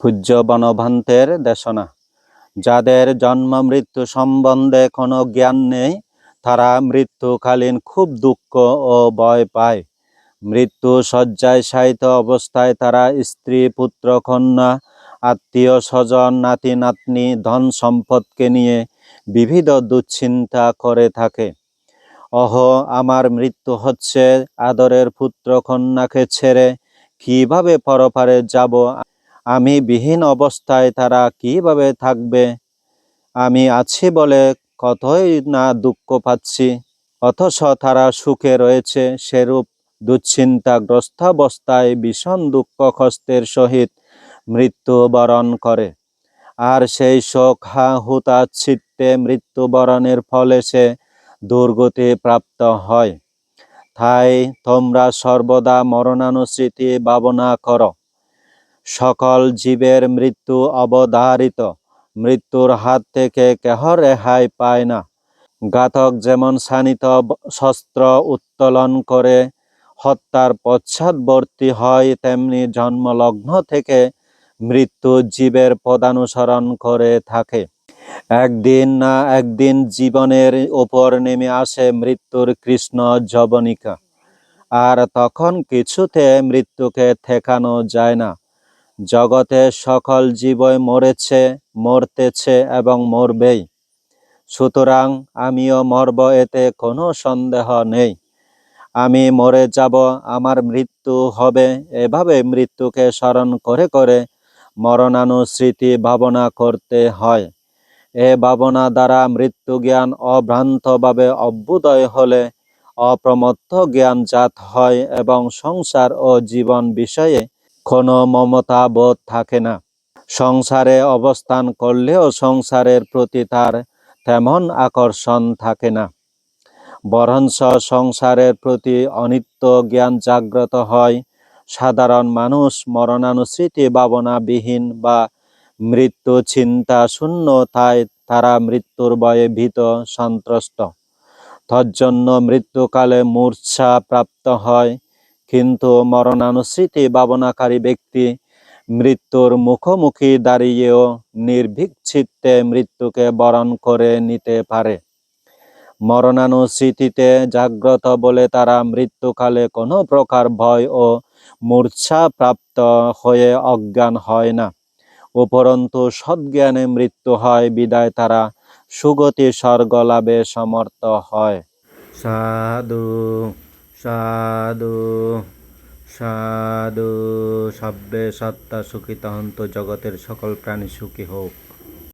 পূজ্য বনভান্তের দেশনা। যাদের জন্ম মৃত্যু সম্বন্ধে কোনো জ্ঞান নেই, তারা মৃত্যুকালীন খুব দুঃখ ও ভয় পায়। মৃত্যু শয্যায় শায়িত অবস্থায় তারা স্ত্রী, পুত্র, কন্যা, আত্মীয়, স্বজন, নাতি, নাতনি, ধন সম্পদকে নিয়ে বিবিধ দুশ্চিন্তা করে থাকে। অহ, আমার মৃত্যু হচ্ছে আদরের পুত্র, কন্যাকে ছেড়ে কীভাবে পরপারে যাব? আমি বিহীন অবস্থায় তারা কীভাবে থাকবে? আমি আছি বলে কতই না দুঃখ পাচ্ছি। অথচ তারা সুখে রয়েছে সেরূপ দুশ্চিন্তাগ্রস্ত অবস্থায় ভীষণ দুঃখ কষ্টের সহিত মৃত্যুবরণ করে। আর সেই শোক হা হুতা চিত্তে মৃত্যুবরণের ফলে সে দুর্গতি প্রাপ্ত হয়। তাই তোমরা সর্বদা মরণানুস্মৃতি ভাবনা করো। সকল জীবের মৃত্যু অবধারিত। মৃত্যুর হাত থেকে কেহ রেহাই পায় না। ঘাতক যেমন শানিত শস্ত্র উত্তোলন করে হত্যার পশ্চাৎবর্তী হয়, তেমনি জন্মলগ্ন থেকে মৃত্যু জীবের পদানুসরণ করে থাকে। একদিন না একদিন জীবনের ওপর নেমে আসে মৃত্যুর কৃষ্ণ জবনিকা আর তখন কিছুতে মৃত্যুকে ঠেকানো যায় না। জগতে সকল জীবই মরেছে, মরতেছে এবং মরবেই। সুতরাং আমিও মরব, এতে কোনো সন্দেহ নেই। আমি মরে যাব, আমার মৃত্যু হবে। এভাবে মৃত্যুকে স্মরণ করে করে মরণানুস্মৃতি ভাবনা করতে হয়। এ ভাবনা দ্বারা মৃত্যু জ্ঞান অভ্রান্তভাবে অভ্যুদয় হলে অপ্রমত্ত জ্ঞান জাত হয় এবং সংসার ও জীবন বিষয়ে কোনো মমতা বোধ থাকে না। সংসারে অবস্থান করলেও সংসারের প্রতি তার তেমন আকর্ষণ থাকে না। বরঞ্চ সংসারের প্রতি অনিত্য জ্ঞান জাগ্রত হয়। সাধারণ মানুষ মরণানুস্মৃতি ভাবনাবিহীন বা মৃত্যু চিন্তা শূন্য, তাই তারা মৃত্যুর ভয়ে ভীত, সন্ত্রস্ত। তজ্জন্য মৃত্যুকালে মূর্ছা প্রাপ্ত হয়। কিন্তু মরণানুস্মৃতি ভাবনাকারী ব্যক্তি মৃত্যুর মুখোমুখি দাঁড়িয়েও নির্ভীক চিত্তে মৃত্যুকে বরণ করে নিতে পারে। মরণানুস্মৃতিতে জাগ্রত বলে তারা মৃত্যুকালে কোনো প্রকার ভয় ও মূর্ছা প্রাপ্ত হয়ে অজ্ঞান হয় না। উপরন্তু সজ্ঞানে মৃত্যু হয়, বিদায় তারা সুগতি স্বর্গ লাভে সমর্থ হয়। সাধু সাধু সাধু সব্যে সত্তা সুখিত হন্ত জগতের সকল প্রাণী সুখী হোক।